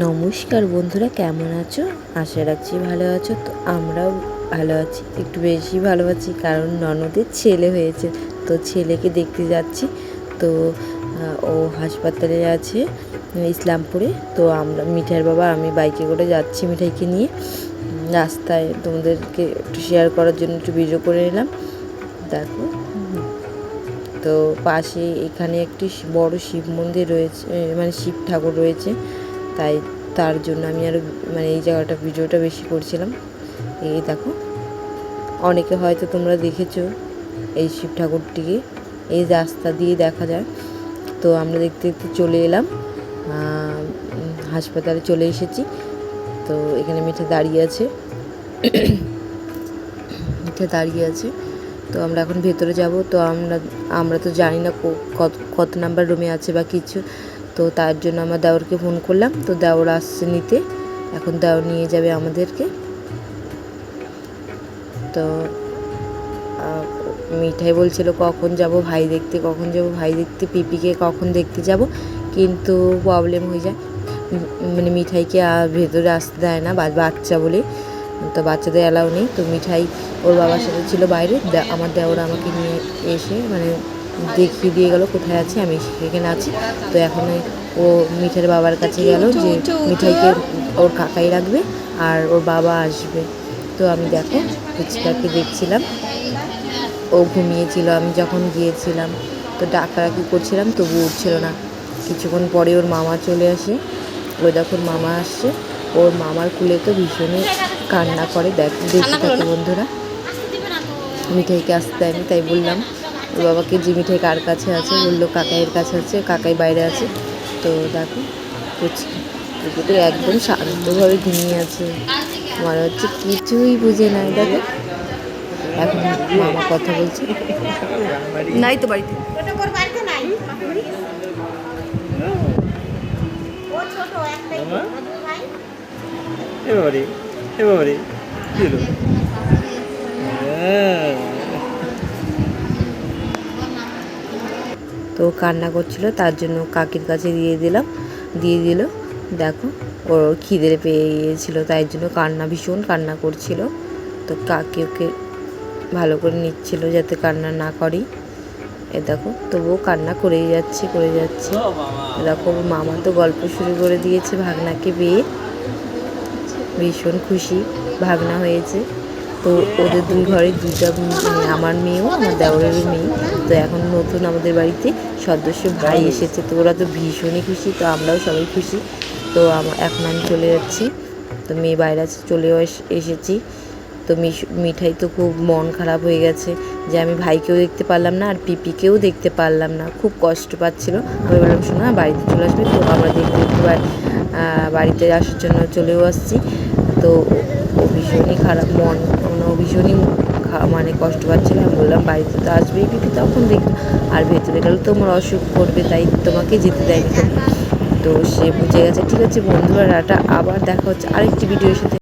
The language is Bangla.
নমস্কার বন্ধুরা, কেমন আছো? আশা রাখছি ভালো আছো। তো আমরাও ভালো আছি, একটু বেশি ভালো আছি, কারণ ননদের ছেলে হয়েছে, তো ছেলেকে দেখতে যাচ্ছি। তো ও হাসপাতালে আছে, ইসলামপুরে। তো আমরা, মিঠাইয়ের বাবা, আমি বাইকে করে যাচ্ছি মিঠাইকে নিয়ে। রাস্তায় তোমাদেরকে একটু শেয়ার করার জন্য একটু ভিডিও করে নিলাম দেখো, তো পাশে এখানে একটি বড় শিব মন্দির রয়েছে মানে শিব ঠাকুর রয়েছে। তাই তার জন্য আমি আরও মানে এই জায়গাটা, ভিডিওটা বেশি করছিলাম। এই দেখো, অনেকে হয়তো তোমরা দেখেছ এই শিব ঠাকুরটিকে। এই রাস্তা দিয়ে দেখা যায়। তো আমরা দেখতে দেখতে চলে এলাম। হাসপাতালে চলে এসেছি। তো এখানে মিঠে দাঁড়িয়ে আছে। মিঠে দাঁড়িয়ে আছে। তো আমরা এখন ভেতরে যাব। তো আমরা আমরা তো জানি না কত নাম্বার রুমে আছে বা কিছু। তো তার জন্য আমার দেওরকে ফোন করলাম। তো দেওর আসছে নিতে। এখন দেওর নিয়ে যাবে আমাদেরকে। তো মিঠাই বলছিল, কখন যাব? ভাই দেখতে, কখন যাব? ভাই দেখতে, পিপিকে কখন দেখতে যাব? কিন্তু প্রবলেম হয়ে যায়। মানে মিঠাইকে আর ভেতরে আসতে দেয় না বাচ্চা বলে। তো বাচ্চাদের অ্যালাউ নেই। তো মিঠাই ওর বাবার সাথে ছিল বাইরে। আমার দেওরা আমাকে নিয়ে এসে মানে দেখিয়ে দিয়ে গেল কোথায় আছি আমি সেখানে আছি। তো এখন ও মিঠাইয়ের বাবার কাছে গেল যে মিঠাইকে ওর কাকাই রাখবে আর ওর বাবা আসবে। তো আমি দেখো ফুচকাকে দেখছিলাম। ও ঘুমিয়েছিল আমি যখন গিয়েছিলাম তো ডাকাডাকি করছিলাম তবু উঠছিল না। কিছুক্ষণ পরে ওর মামা চলে আসে। ও দেখুন মামা আসছে। ওর মামার কুলে তো ভীষণই কান্না করে। দেখ দেখতে থাকে বন্ধুরা। মিঠাইকে আসতে দেয়নি তাই বললাম। ওর বাবাকে যে মিঠাই কার কাছে আছে? বলল কাকাইয়ের কাছে আছে কাকাই বাইরে আছে। তো দেখো পুচকি একদম শান্তভাবে ঘুমিয়ে আছে। মনে হচ্ছে কিছুই বুঝে নাই। দেখো। এখন মামা কথা বলছে। নাই তো বাড়িতে। ওর বাড়িতে নাই তো কান্না করছিল, তার জন্য কাকির কাছে দিয়ে দিলাম। দিয়ে দিল। দেখো, ওর খিদে পেয়ে গিয়েছিল, তাই জন্য কান্না, ভীষণ কান্না করছিল। তো কাকি ওকে ভালো করে নিচ্ছিল যাতে কান্না না করি। এ দেখো, তবুও কান্না করেই যাচ্ছে, করে যাচ্ছে। দেখো, মামা তো গল্প শুরু করে দিয়েছে ভাগনাকে পেয়ে। ভীষণ খুশি, ভাগনা হয়েছে। তো ওদের দুই ঘরে দুইটা মানে আমার মেয়েও, আমার দেওরেরও মেয়ে। তো এখন নতুন আমাদের বাড়িতে সদস্য ভাই এসেছে। তো ওরা তো ভীষণই খুশি, তো আমরাও সবাই খুশি। তো এখন আমি চলে যাচ্ছি। তো মেয়ে বাইরে আছে, চলেও এস- এসেছি। তো মিঠাই তো খুব মন খারাপ হয়ে গেছে যে আমি ভাইকেও দেখতে পারলাম না আর পিপিকেও দেখতে পারলাম না। খুব কষ্ট পাচ্ছিল। আমি বললাম, শোনা, বাড়িতে চলে আসবে। তো আমরা দেখতে দেখতে বাড়ি- বাড়িতে আসার জন্য চলেও আসছি। তো ও- ভীষণই খারাপ মন। ভীষণই মানে কষ্ট পাচ্ছিল। আমি বললাম, বাড়িতে তো আসবেই পিপি তখন দেখতো আর ভেতরে গেলে তোমার অসুখ করবে, তাই তোমাকে যেতে দেয়নি তো। সে বুঝে গেছে, ঠিক আছে বন্ধুরা রাটা আবার দেখা হচ্ছে আরেকটি ভিডিওর সাথে।